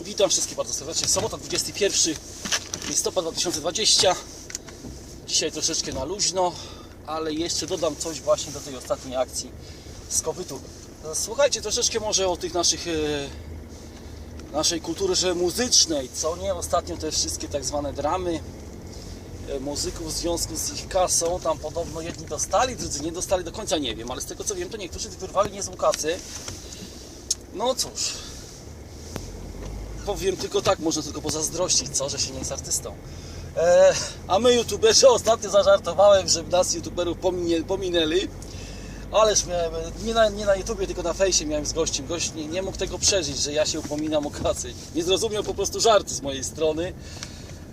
Witam wszystkich bardzo serdecznie. Sobota 21 listopada 2020. Dzisiaj troszeczkę na luźno, ale jeszcze dodam coś właśnie do tej ostatniej akcji z kowytu. Słuchajcie troszeczkę może o tych naszych e, naszej kulturze muzycznej, co nie? Ostatnio te wszystkie tak zwane dramy e, muzyków w związku z ich kasą, tam podobno jedni dostali, drudzy nie dostali, do końca nie wiem, ale z tego co wiem, to niektórzy wyrwali niezłą kasy. No cóż, powiem tylko tak, może tylko pozazdrościć, co, że się nie jest artystą. E, a my youtuberzy ostatnio zażartowałem, że nas youtuberów pominie, pominęli. Ależ miałem, nie na, nie na YouTubie, tylko na fejsie miałem z gościem. Gość nie, nie mógł tego przeżyć, że ja się upominam o kasy. Nie zrozumiał po prostu żartu z mojej strony.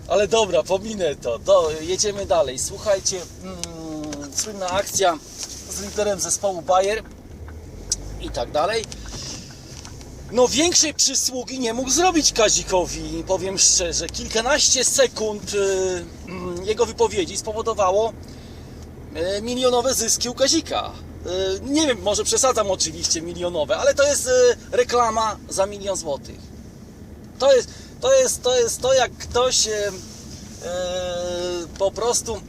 Ale dobra, pominę to. Do, jedziemy dalej. Słuchajcie, mm, słynna akcja z liderem zespołu Bayer i tak dalej. No większej przysługi nie mógł zrobić Kazikowi, powiem szczerze. Kilkanaście sekund y, mm, jego wypowiedzi spowodowało y, milionowe zyski u Kazika. Y, Nie wiem, może przesadzam oczywiście milionowe, ale to jest y, reklama za milion złotych. To jest to, jest, to, jest to jak ktoś po prostu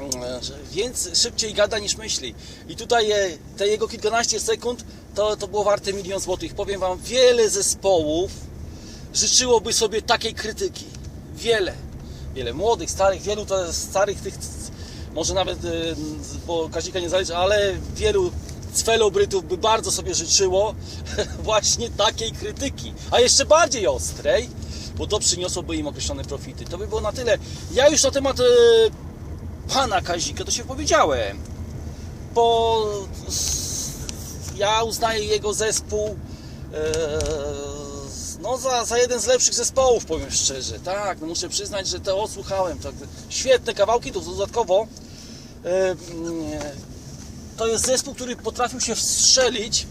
e, więc szybciej gada niż myśli. I tutaj e, te jego kilkanaście sekund to, to było warte milion złotych. Powiem Wam, wiele zespołów życzyłoby sobie takiej krytyki. Wiele. Wiele młodych, starych, wielu starych tych, może nawet, e, bo Kazika nie zależy, ale wielu celebrytów by bardzo sobie życzyło właśnie takiej krytyki. A jeszcze bardziej ostrej, bo to przyniosłoby im określone profity. To by było na tyle. Ja już na temat e, pana Kazika to się powiedziałem. S- ja uznaję jego zespół e, no za, za jeden z lepszych zespołów, powiem szczerze. Tak, no muszę przyznać, że to odsłuchałem. Tak, świetne kawałki, to dodatkowo e, to jest zespół, który potrafił się wstrzelić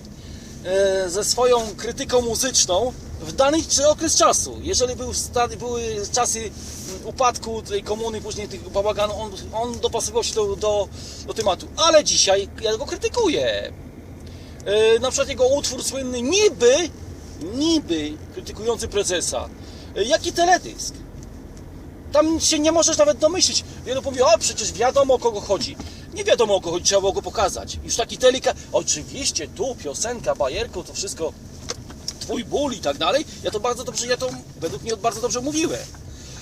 e, ze swoją krytyką muzyczną w dany okres czasu. Jeżeli był były czasy upadku tej komuny, później tych bałaganu, on, on dopasował się do, do, do tematu. Ale dzisiaj ja go krytykuję. E, Na przykład jego utwór słynny niby, niby krytykujący prezesa. E, Jaki teledysk? Tam się nie możesz nawet domyślić. Wielu powie, o przecież wiadomo o kogo chodzi. Nie wiadomo o kogo chodzi, trzeba było go pokazać. Już taki telika, oczywiście tu piosenka, bajerką, to wszystko twój ból i tak dalej. Ja to bardzo dobrze, ja to według mnie bardzo dobrze mówiłem.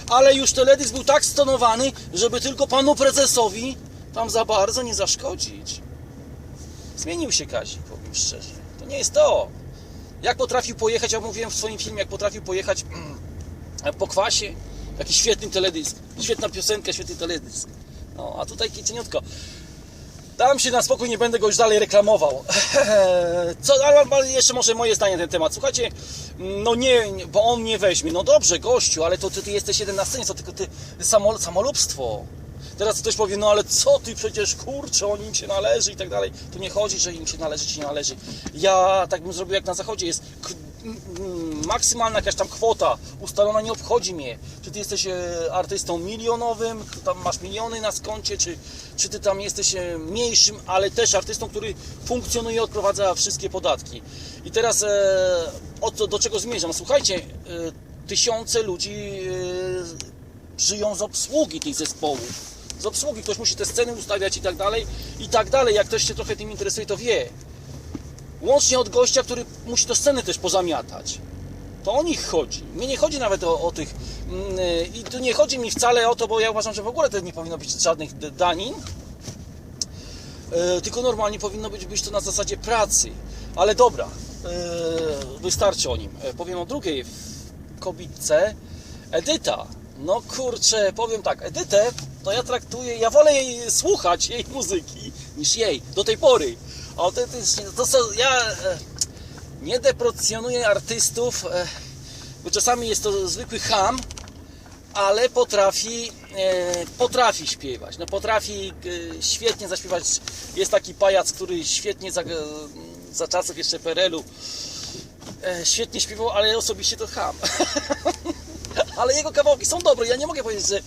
Ale już teledysk był tak stonowany, żeby tylko panu prezesowi tam za bardzo nie zaszkodzić. Zmienił się Kazik, powiem szczerze. To nie jest to. Jak potrafił pojechać, ja mówiłem w swoim filmie, jak potrafił pojechać po kwasie, jaki świetny teledysk, świetna piosenka, świetny teledysk. No, a tutaj cieniutko. Dam się na spokój, nie będę go już dalej reklamował. Co, ale jeszcze może moje zdanie na ten temat. Słuchajcie, no nie, bo on nie weźmie. No dobrze, gościu, ale to ty, ty jesteś jeden na scenie, to tylko ty samo, samolubstwo. Teraz ktoś powie, no ale co ty przecież, kurczę, on im się należy i tak dalej. Tu nie chodzi, że im się należy, czy nie należy. Ja tak bym zrobił jak na zachodzie, jest maksymalna jakaś tam kwota ustalona, nie obchodzi mnie. Czy ty jesteś e, artystą milionowym, tam masz miliony na skoncie, czy, czy ty tam jesteś e, mniejszym, ale też artystą, który funkcjonuje, odprowadza wszystkie podatki. I teraz e, o co, do czego zmierzam? Słuchajcie, tysiące ludzi żyją z obsługi tych zespołów. Z obsługi ktoś musi te sceny ustawiać i tak dalej, i tak dalej. Jak ktoś się trochę tym interesuje, to wie. Łącznie od gościa, który musi te sceny też pozamiatać. To o nich chodzi. Mnie nie chodzi nawet o, o tych. mm, y, I tu nie chodzi mi wcale o to, bo ja uważam, że w ogóle to nie powinno być żadnych danin. E, tylko normalnie powinno być, być to na zasadzie pracy. Ale dobra, e, wystarczy o nim. E, powiem o drugiej kobitce. Edyta. No kurczę, powiem tak, Edytę to ja traktuję, ja wolę jej słuchać, jej muzyki, niż jej, do tej pory. Autentycznie, to są, ja e, nie deprecjonuję artystów, e, bo czasami jest to zwykły ham, ale potrafi, e, potrafi śpiewać. No potrafi świetnie zaśpiewać. Jest taki pajac, który świetnie za, za czasów jeszcze PRL-u świetnie śpiewał, ale osobiście to ham. ale jego kawałki są dobre. Ja nie mogę powiedzieć, że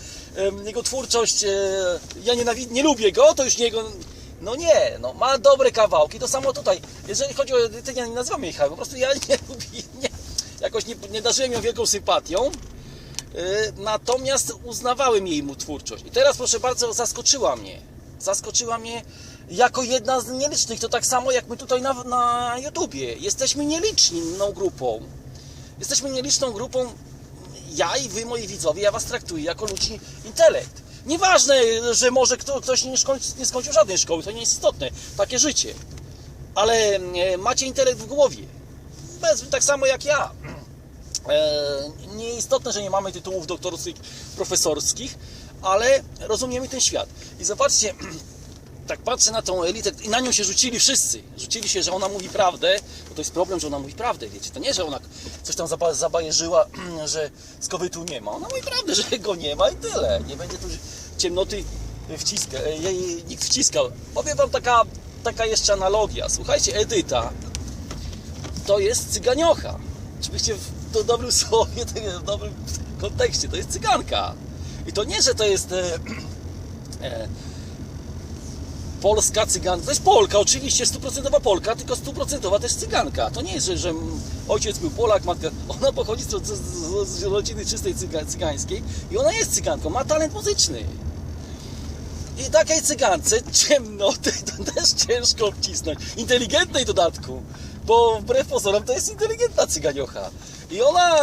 jego twórczość, e, ja nienawid- nie lubię go, to już nie jego. No nie, no ma dobre kawałki. To samo tutaj. Jeżeli chodzi o edytę, ja nie nazywam jej ham, po prostu ja nie lubię, nie, jakoś nie, nie darzyłem ją wielką sympatią, y, natomiast uznawałem jej mu twórczość. I teraz, proszę bardzo, zaskoczyła mnie. Zaskoczyła mnie jako jedna z nielicznych. To tak samo jak my tutaj na, na YouTubie. Jesteśmy nieliczną grupą. Jesteśmy nieliczną grupą. Ja i wy, moi widzowie, ja was traktuję jako ludzi intelekt. Nieważne, że może kto, ktoś nie, szkoń, nie skończył żadnej szkoły, to nie jest istotne. Takie życie. Ale e, macie intelekt w głowie. Bez, tak samo jak ja. E, nieistotne, że nie mamy tytułów doktorskich, profesorskich, ale rozumiemy ten świat. I zobaczcie, tak patrzę na tą elitę i na nią się rzucili wszyscy. Rzucili się, że ona mówi prawdę, bo to jest problem, że ona mówi prawdę, wiecie. To nie, że ona coś tam zaba- zabajerzyła, że skowytu nie ma. Ona mówi prawdę, że go nie ma i tyle. Nie będzie tu ciemnoty wciska, jej nikt wciskał. Powiem wam taka, taka jeszcze analogia. Słuchajcie, Edyta to jest cyganiocha. Oczywiście w do dobrym słowie, w dobrym kontekście, to jest cyganka. I to nie, że to jest e, e, polska cyganka, to jest Polka, oczywiście stuprocentowa Polka, tylko stuprocentowa też cyganka. To nie jest, że, że ojciec był Polak, matka, ona pochodzi z, z, z, z rodziny czystej cyga, cygańskiej i ona jest cyganką, ma talent muzyczny. I takiej cygance ciemnoty to też ciężko obcisnąć. Inteligentnej dodatku, bo wbrew pozorom to jest inteligentna cyganiocha. I ona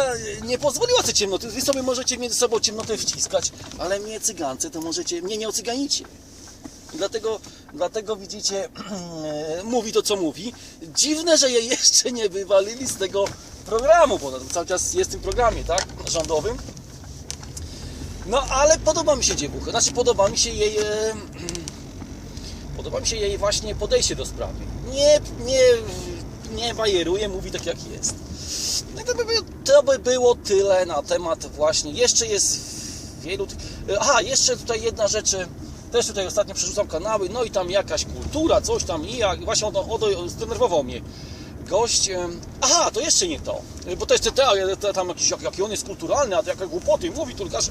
nie pozwoliła tej ciemnoty. Wy sobie możecie między sobą ciemnotę wciskać, ale mnie cygance to możecie, mnie nie ocyganicie. I dlatego, dlatego widzicie, mówi to co mówi. Dziwne, że jej jeszcze nie wywalili z tego programu, bo cały czas jest w tym programie, tak? Rządowym. No ale podoba mi się dziewucha, znaczy podoba mi się jej e, podoba mi się jej właśnie podejście do sprawy. Nie, nie, nie bajeruje, mówi tak jak jest. No i to by, to by było tyle na temat właśnie. Jeszcze jest wielu. Aha, jeszcze tutaj jedna rzecz. Też tutaj ostatnio przerzucam kanały, no i tam jakaś kultura, coś tam i jak, właśnie ono, ono zdenerwował mnie. Gość. Aha, to jeszcze nie to. Bo to jest te, te, tam jakiś, jak, jaki on jest kulturalny, a to jakie głupoty mówi, aż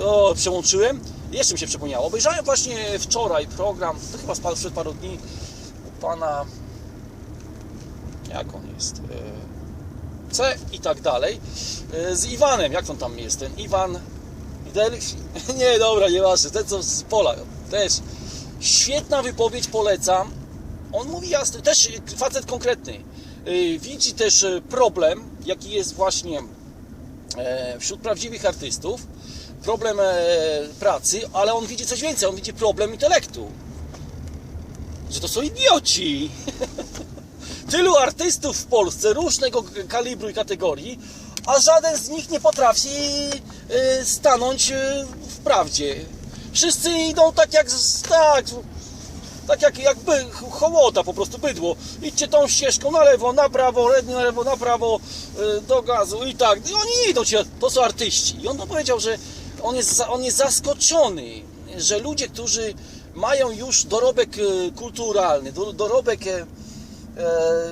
o, przełączyłem. Jeszcze mi się przypomniało. Obejrzałem właśnie wczoraj program, to chyba spadł przed paru dni, u pana. Jak on jest? E, C i tak dalej. E, Z Iwanem, jak on tam jest? Ten Iwan. Delfi? Nie, dobra, nieważne. Ten co z pola. Też. Świetna wypowiedź, polecam. On mówi jasno, też facet konkretny. E, Widzi też e, problem, jaki jest właśnie e, wśród prawdziwych artystów. Problem e, pracy, ale on widzi coś więcej. On widzi problem intelektu. Że to są idioci. Tylu artystów w Polsce różnego kalibru i kategorii, a żaden z nich nie potrafi y, stanąć y, w prawdzie. Wszyscy idą tak jak tak, tak jak, jak by, hołota po prostu bydło. Idźcie tą ścieżką na lewo, na prawo, na lewo, na prawo, y, do gazu i tak. I oni idą ci, to są artyści. I on powiedział, że on jest, on jest zaskoczony, że ludzie, którzy mają już dorobek kulturalny, do- dorobek e, e,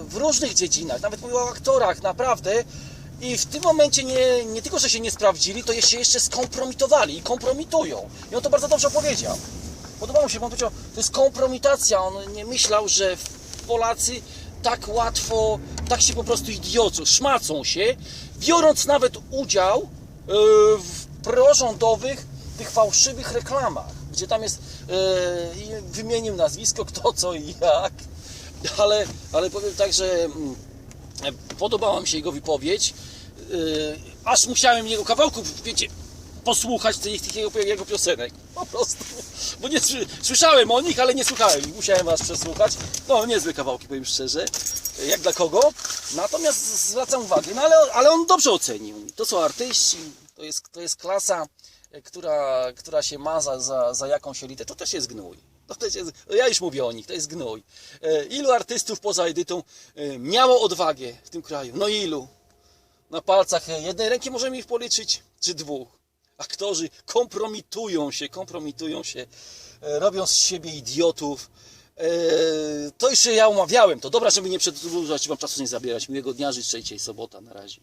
w różnych dziedzinach, nawet mówił o aktorach, naprawdę. I w tym momencie nie, nie tylko, że się nie sprawdzili, to się jeszcze skompromitowali i kompromitują. I on to bardzo dobrze powiedział. Podobało mu się, bo on powiedział, to jest kompromitacja. On nie myślał, że Polacy tak łatwo, tak się po prostu idiocą, szmacą się, biorąc nawet udział e, w prorządowych, tych fałszywych reklamach, gdzie tam jest, e, wymienił nazwisko, kto, co i jak, ale, ale powiem tak, że mm, podobała mi się jego wypowiedź, yy, aż musiałem jego kawałków, wiecie, posłuchać tych, tych jego, jego piosenek, po prostu, bo nie sły- słyszałem o nich, ale nie słuchałem musiałem was przesłuchać, no niezłe kawałki, powiem szczerze, jak dla kogo, natomiast zwracam uwagę, no ale, ale on dobrze ocenił, to są artyści, to jest, to jest klasa, e, która, która się ma za, za, za jakąś elitę, to też jest gnój. Jest, ja już mówię o nich, to jest gnój. E, Ilu artystów poza Edytą e, miało odwagę w tym kraju? No ilu? Na palcach e, jednej ręki możemy ich policzyć, czy dwóch. Aktorzy kompromitują się, kompromitują się, e, robią z siebie idiotów. E, To już ja omawiałem to. Dobra, żeby nie przedłużać, wam czasu nie zabierać. Miłego dnia życzę, dzisiaj sobota, na razie.